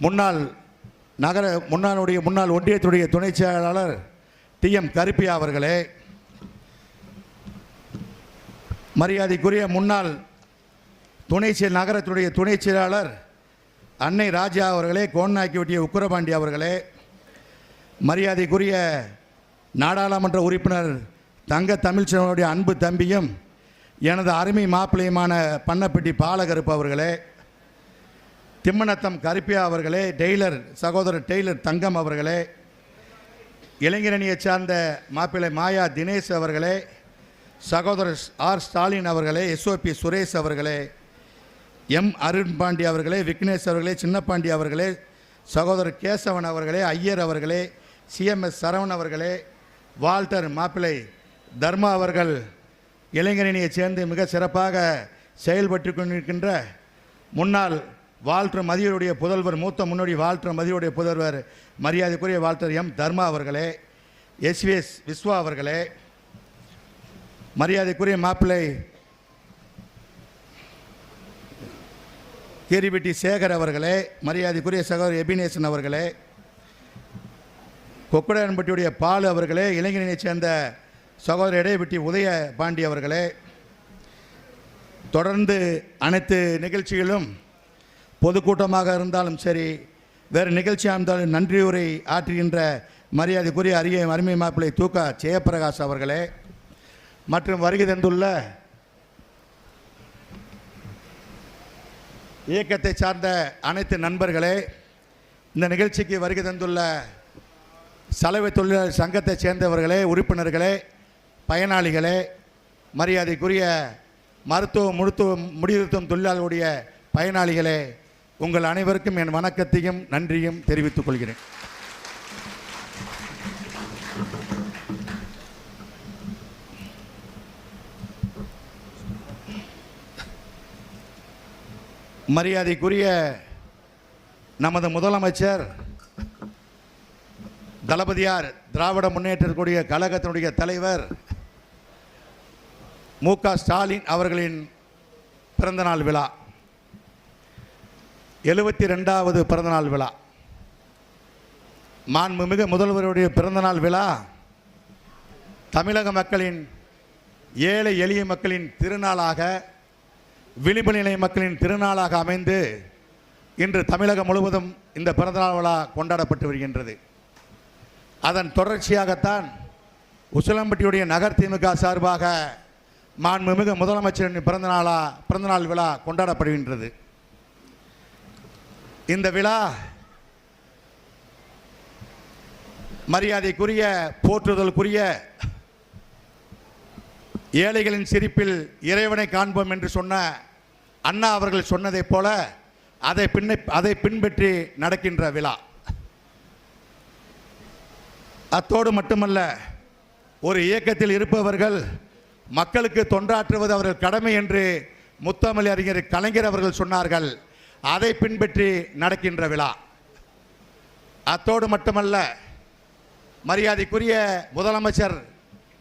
முன்னாள் நகர முன்னாளுடைய முன்னாள் ஒன்றியத்துடைய துணை செயலாளர் டி எம் கருப்பியா அவர்களே மரியாதைக்குரிய முன்னாள் துணை செயல் நகரத்துடைய துணை செயலாளர் அன்னை ராஜா அவர்களே கோன்னாக்கிவட்டிய உக்கரபாண்டி அவர்களே மரியாதைக்குரிய நாடாளுமன்ற உறுப்பினர் தங்க தமிழ்ச்சனுடைய அன்பு தம்பியும் எனது அருமை மாப்பிள்ளையுமான பண்ணப்பட்டி பாலகருப்பு அவர்களே திம்மநத்தம் கருப்பியா அவர்களே டெய்லர் சகோதரர் டெய்லர் தங்கம் அவர்களே இளைஞரணியை சார்ந்த மாப்பிள்ளை மாயா தினேஷ் அவர்களே சகோதரர் ஆர் ஸ்டாலின் அவர்களே எஸ்ஓபி சுரேஷ் அவர்களே எம் அருண் பாண்டி அவர்களே விக்னேஷ் அவர்களே சின்னப்பாண்டி அவர்களே சகோதரர் கேசவன் அவர்களே ஐயர் அவர்களே சிஎம்எஸ் சரவணன் அவர்களே வால்டர் மாப்பிள்ளை தர்மா அவர்கள் இளைஞரணியை சேர்ந்து மிக சிறப்பாக செயல்பட்டு கொண்டிருக்கின்ற முன்னாள் வால்டர் மதியருடைய புதல்வர் மூத்த முன்னோடி வால்டர் மதியருடைய புதல்வர் மரியாதைக்குரிய வால்டர் எம். தர்மா அவர்களே எஸ்விஎஸ் விஸ்வா அவர்களே மரியாதைக்குரிய மாப்பிள்ளை கீரிபெட்டி சேகர் அவர்களே மரியாதைக்குரிய சகோதரர் எபினேசன் அவர்களே கொக்கடையன்பட்டியுடைய பாலு அவர்களே இளைஞரணியைச் சேர்ந்த சகோதரர் இடையபெட்டி உதய பாண்டி அவர்களே தொடர்ந்து அனைத்து நிகழ்ச்சிகளும் பொதுக்கூட்டமாக இருந்தாலும் சரி வேறு நிகழ்ச்சியாக இருந்தாலும் நன்றியுரை ஆற்றுகின்ற மரியாதைக்குரிய அரிய அருமை மாப்பிள்ளை தூக்கா ஜெயபிரகாஷ் அவர்களே. மற்றும் வருகை தந்துள்ள இயக்கத்தை சார்ந்த அனைத்து நண்பர்களே இந்த நிகழ்ச்சிக்கு வருகை தந்துள்ள சலவை தொழிலாளர் சங்கத்தை சேர்ந்தவர்களே உறுப்பினர்களே பயனாளிகளே மரியாதைக்குரிய மருத்துவ முழுத்துவ முடிவுறுத்தும் தொழிலாளர்களுடைய பயனாளிகளே உங்கள் அனைவருக்கும் என் வணக்கத்தையும் நன்றியும் தெரிவித்துக் கொள்கிறேன். மரியாதைக்குரிய நமது முதலமைச்சர் தளபதியார் திராவிட முன்னேற்றக்கூடிய கழகத்தினுடைய தலைவர் மு க ஸ்டாலின் அவர்களின் பிறந்தநாள் விழா. எழுபத்தி ரெண்டாவது பிறந்தநாள் விழா. மாண்புமிகு முதல்வருடைய பிறந்தநாள் விழா. தமிழக மக்களின் ஏழை எளிய மக்களின் திருநாளாக விளிம்பு நிலை மக்களின் திருநாளாக அமைந்து இன்று தமிழகம் முழுவதும் இந்த பிறந்தநாள் விழா கொண்டாடப்பட்டு வருகின்றது. அதன் தொடர்ச்சியாகத்தான் உசிலம்பட்டியுடைய நகர் திமுக சார்பாக மாண்புமிகு முதலமைச்சரின் பிறந்தநாளா பிறந்தநாள் விழா கொண்டாடப்படுகின்றது. இந்த விழா மரியாதைக்குரிய போற்றுதலுக்குரிய ஏழைகளின் சிரிப்பில் இறைவனை காண்போம் என்று சொன்ன அண்ணா அவர்கள் சொன்னதைப் போல அதை பின்னை அதை பின்பற்றி நடக்கின்ற விழா. அத்தோடு மட்டுமல்ல ஒரு இயக்கத்தில் இருப்பவர்கள் மக்களுக்கு தொண்டாற்றுவது அவர்கள் கடமை என்று முத்தமிழ் அறிஞர் கலைஞர் அவர்கள் சொன்னார்கள். அதை பின்பற்றி நடக்கின்ற விழா. அத்தோடு மட்டுமல்ல மரியாதைக்குரிய முதலமைச்சர்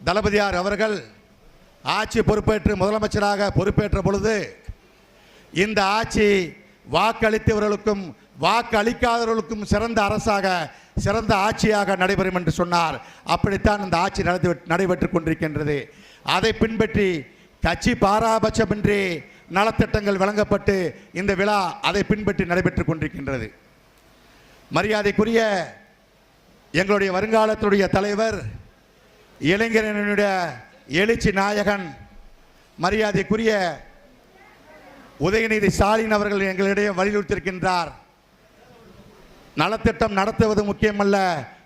தளபதியார் அவர்கள் ஆட்சி பொறுப்பேற்று முதலமைச்சராக பொறுப்பேற்ற பொழுது இந்த ஆட்சி வாக்களித்தவர்களுக்கும் வாக்கு அளிக்காதவர்களுக்கும் சிறந்த அரசாக சிறந்த ஆட்சியாக நடைபெறும் என்று சொன்னார். அப்படித்தான் இந்த ஆட்சி நடந்து நடைபெற்று கொண்டிருக்கின்றது. அதை பின்பற்றி கட்சி பாராபட்சமின்றி நலத்திட்டங்கள் வழங்கப்பட்டு இந்த விழா அதை பின்பற்றி நடைபெற்று கொண்டிருக்கின்றது. மரியாதைக்குரிய எங்களுடைய வருங்காலத்துடைய தலைவர் இளைஞரனுடைய எழுச்சி நாயகன் மரியாதைக்குரிய உதயநிதி ஸ்டாலின் அவர்கள் எங்களிடையே வலியுறுத்தியிருக்கின்றார். நலத்திட்டம் நடத்துவது முக்கியமல்ல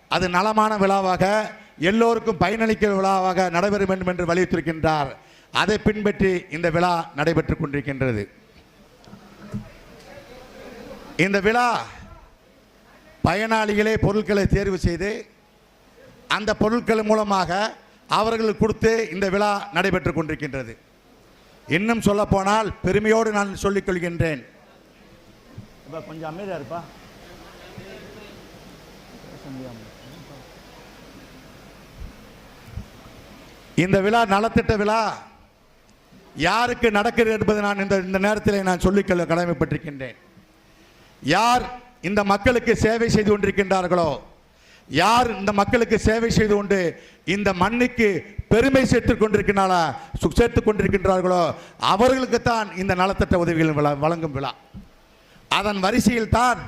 அது நலமான விழாவாக எல்லோருக்கும் பயனளிக்கிற விழாவாக நடைபெற வேண்டும் என்று வலியுறுத்தியிருக்கின்றார். அதை பின்பற்றி இந்த விழா நடைபெற்றுக் கொண்டிருக்கின்றது. இந்த விழா பயனாளிகளே பொருட்களை தேர்வு செய்து அந்த பொருட்கள் மூலமாக அவர்கள் கொடுத்து இந்த விழா நடைபெற்றுக் கொண்டிருக்கின்றது. இன்னும் சொல்லப்போனால் பெருமையோடு நான் சொல்லிக் கொள்கின்றேன். கொஞ்சம் அமைதியா இருப்பா? இந்த விழா நலத்திட்ட விழா யாருக்கு நடக்கிறது என்பது நான் இந்த இந்த நேரத்தில் நான் சொல்லிக்கொள்ள கடமைப்பட்டிருக்கின்றேன். யார் இந்த மக்களுக்கு சேவை செய்து கொண்டிருக்கின்றார்களோ யார் இந்த மக்களுக்கு சேவை செய்து கொண்டு இந்த மண்ணுக்கு பெருமை சேர்த்து கொண்டிருக்கிறாளா சேர்த்து கொண்டிருக்கின்றார்களோ அவர்களுக்குத்தான் இந்த நலத்திட்ட உதவிகள் வழங்கும் விழா. அதன் வரிசையில் தான்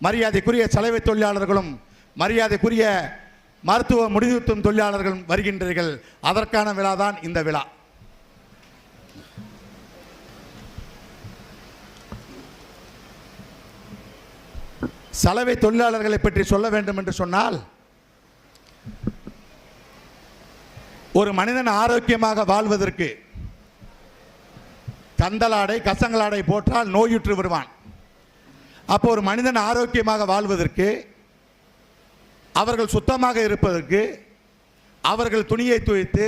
மரியாதைக்குரிய சலவை தொழிலாளர்களும் மரியாதைக்குரிய மருத்துவ முடிவுத்தும் தொழிலாளர்களும் வருகின்றீர்கள். அதற்கான விழா தான் இந்த விழா. சலவை தொழிலாளர்களை பற்றி சொல்ல வேண்டும் என்று சொன்னால் ஒரு மனிதன் ஆரோக்கியமாக வாழ்வதற்கு கந்தலாடை கசங்கலாடை போட்டால் நோயுற்று வருவான். அப்போ ஒரு மனிதன் ஆரோக்கியமாக வாழ்வதற்கு அவர்கள் சுத்தமாக இருப்பதற்கு அவர்கள் துணியை துவைத்து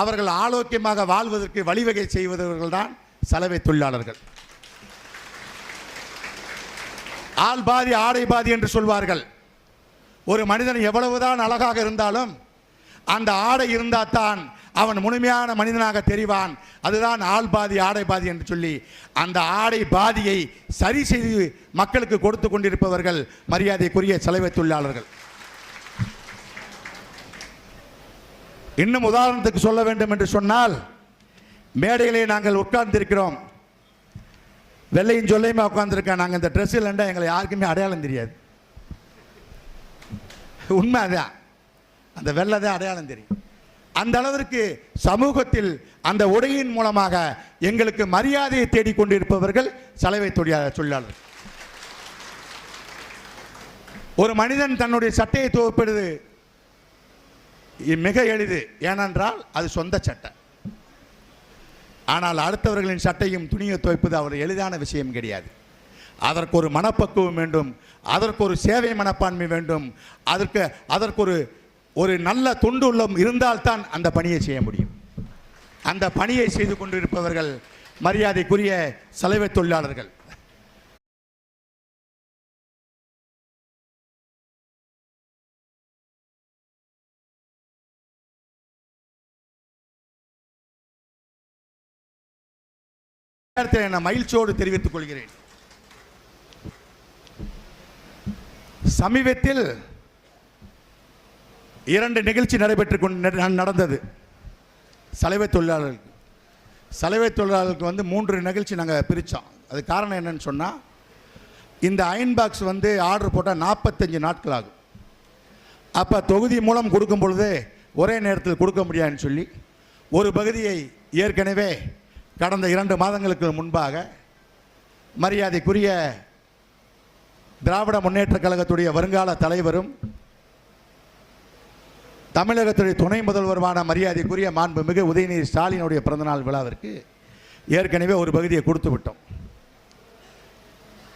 அவர்கள் ஆரோக்கியமாக வாழ்வதற்கு வழிவகை செய்வதவர்கள்தான் சலவை தொழிலாளர்கள். ஆள் பாதி ஆடை பாதி என்று சொல்வார்கள். ஒரு மனிதன் எவ்வளவுதான் அழகாக இருந்தாலும் அந்த ஆடை இருந்தால் தான் அவன் முழுமையான மனிதனாக தெரிவான். அதுதான் ஆள் பாதி ஆடை பாதி என்று சொல்லி அந்த ஆடை பாதியை சரி செய்து மக்களுக்கு கொடுத்து கொண்டிருப்பவர்கள் மரியாதைக்குரிய சலவை தொழிலாளர்கள். இன்னும் உதாரணத்துக்கு சொல்ல வேண்டும் என்று சொன்னால் மேடையிலே நாங்கள் உட்கார்ந்திருக்கிறோம். வெள்ளையும் சொல்லையுமா உட்காந்துருக்கேன் நாங்கள் இந்த ட்ரெஸ் இல்லைண்டா எங்களை யாருக்குமே அடையாளம் தெரியாது. உண்மை அதான் அந்த வெள்ளை தான் அடையாளம் தெரியும். அந்த அளவிற்கு சமூகத்தில் அந்த உடையின் மூலமாக எங்களுக்கு மரியாதையை தேடிக்கொண்டிருப்பவர்கள் சலவை தொழிலாளர் தொழிலாளர். ஒரு மனிதன் தன்னுடைய சட்டையை துவப்பிடுது மிக எளிது. ஏனென்றால் அது சொந்த சட்டை. ஆனால் அடுத்தவர்களின் சட்டையும் துணியை துவைப்பது அவர் எளிதான விஷயம் கிடையாது. அதற்கு ஒரு மனப்பக்குவம் வேண்டும் அதற்கு ஒரு சேவை மனப்பான்மை வேண்டும் அதற்கு அதற்கு ஒரு ஒரு நல்ல தொண்டு உள்ளம் இருந்தால்தான் அந்த பணியை செய்ய முடியும். அந்த பணியை செய்து கொண்டிருப்பவர்கள் மரியாதைக்குரிய சலவை தொழிலாளர்கள். நேரத்தில் நான் மகிழ்ச்சியோடு தெரிவித்துக் கொள்கிறேன். சமீபத்தில் இரண்டு நிகழ்ச்சி நடைபெற்று கொண்டு நடந்தது. சலவை தொழிலாளர்களுக்கு சலவை தொழிலாளர்களுக்கு வந்து மூன்று நிகழ்ச்சி நாங்கள் பிரித்தோம் அது காரணம் என்னன்னு சொன்னால் இந்த அயன் பாக்ஸ் வந்து ஆர்டர் போட்டால் நாற்பத்தஞ்சு நாட்கள் ஆகும். அப்போ தொகுதி மூலம் கொடுக்கும் பொழுது ஒரே நேரத்தில் கொடுக்க முடியாதுன்னு சொல்லி ஒரு பகுதியை ஏற்கனவே கடந்த இரண்டு மாதங்களுக்கு முன்பாக மரியாதைக்குரிய திராவிட முன்னேற்றக் கழகத்துடைய வருங்கால தலைவரும் தமிழகத்துடைய துணை முதல்வருமான மரியாதைக்குரிய மாண்புமிகு உதயநிதி ஸ்டாலினுடைய பிறந்தநாள் விழாவிற்கு ஏற்கனவே ஒரு பகுதியை கொடுத்து விட்டோம்.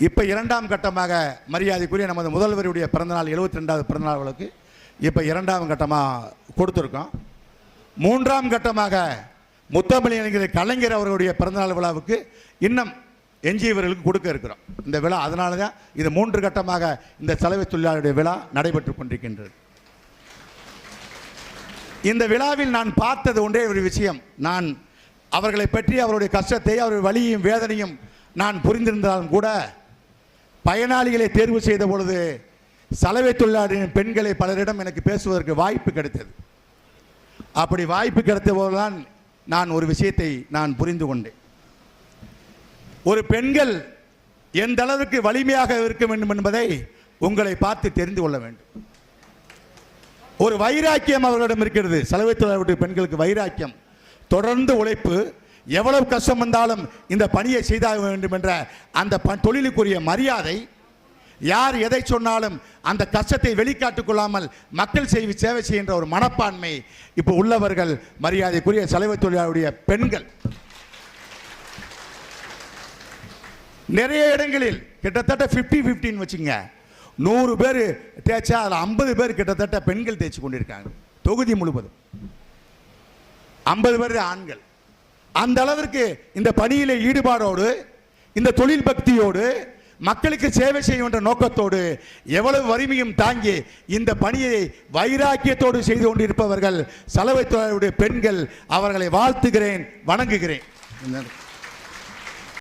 இப்போ இரண்டாம் கட்டமாக மரியாதைக்குரிய நமது முதல்வருடைய பிறந்தநாள் எழுபத்தி ரெண்டாவது பிறந்தநாள் விழாவுக்கு இப்போ இரண்டாம் கட்டமாக கொடுத்துருக்கோம். மூன்றாம் கட்டமாக முத்தமிழ் கலைஞர் அவர்களுடைய பிறந்தநாள் விழாவுக்கு இன்னும் எஞ்சியவர்களுக்கு கொடுக்க இருக்கிறோம். இந்த விழா அதனால தான் இது மூன்று கட்டமாக இந்த சலவை தொழிலாளருடைய விழா நடைபெற்று கொண்டிருக்கின்றது. இந்த விழாவில் நான் பார்த்தது ஒன்றே ஒரு விஷயம். நான் அவர்களை பற்றி அவருடைய கஷ்டத்தை அவருடைய வழியும் வேதனையும் நான் புரிந்திருந்தாலும் கூட பயனாளிகளை தேர்வு செய்த பொழுது சலவை தொழிலாளரின் பெண்களை பலரிடம் எனக்கு பேசுவதற்கு வாய்ப்பு கிடைத்தது. அப்படி வாய்ப்பு கிடைத்த போதுதான் நான் ஒரு விஷயத்தை நான் புரிந்து கொண்டேன். ஒரு பெண்கள் எந்த அளவுக்கு வலிமையாக இருக்க வேண்டும் என்பதை உங்களை பார்த்து தெரிந்து கொள்ள வேண்டும். ஒரு வைராக்கியம் அவர்களிடம் இருக்கிறது. சலவை தொழிலாளர்களுடைய பெண்களுக்கு வைராக்கியம். தொடர்ந்து உழைப்பு எவ்வளவு கஷ்டம் வந்தாலும் இந்த பணியை செய்தாக வேண்டும் என்ற அந்த ப- தொழிலுக்குரிய மரியாதை யார் எதை சொன்னாலும் அந்த கஷ்டத்தை வெளிக்காட்டுக் கொள்ளாமல் மக்கள் செய்வி சேவை செய்கின்ற ஒரு மனப்பான்மை இப்போ உள்ளவர்கள் மரியாதைக்குரிய சலவை தொழிலாளருடைய பெண்கள். நிறைய இடங்களில் கிட்டத்தட்ட ஃபிஃப்டி ஃபிஃப்டின்னு வச்சுங்க. நூறு பேர் தேய்ச்சா அதில் ஐம்பது பேர் கிட்டத்தட்ட பெண்கள் தேய்ச்சி கொண்டிருக்காங்க. தொகுதி முழுவதும். ஐம்பது பேர் ஆண்கள். அந்த அளவிற்கு இந்த பணியில ஈடுபாடோடு இந்த தொழில் பக்தியோடு மக்களுக்கு சேவை செய்யும் என்ற நோக்கத்தோடு எவ்வளவு வறுமையும் தாங்கி இந்த பணியை வைராக்கியத்தோடு செய்து கொண்டிருப்பவர்கள் சலவை தொழிலுடைய பெண்கள் அவர்களை வாழ்த்துகிறேன் வணங்குகிறேன்.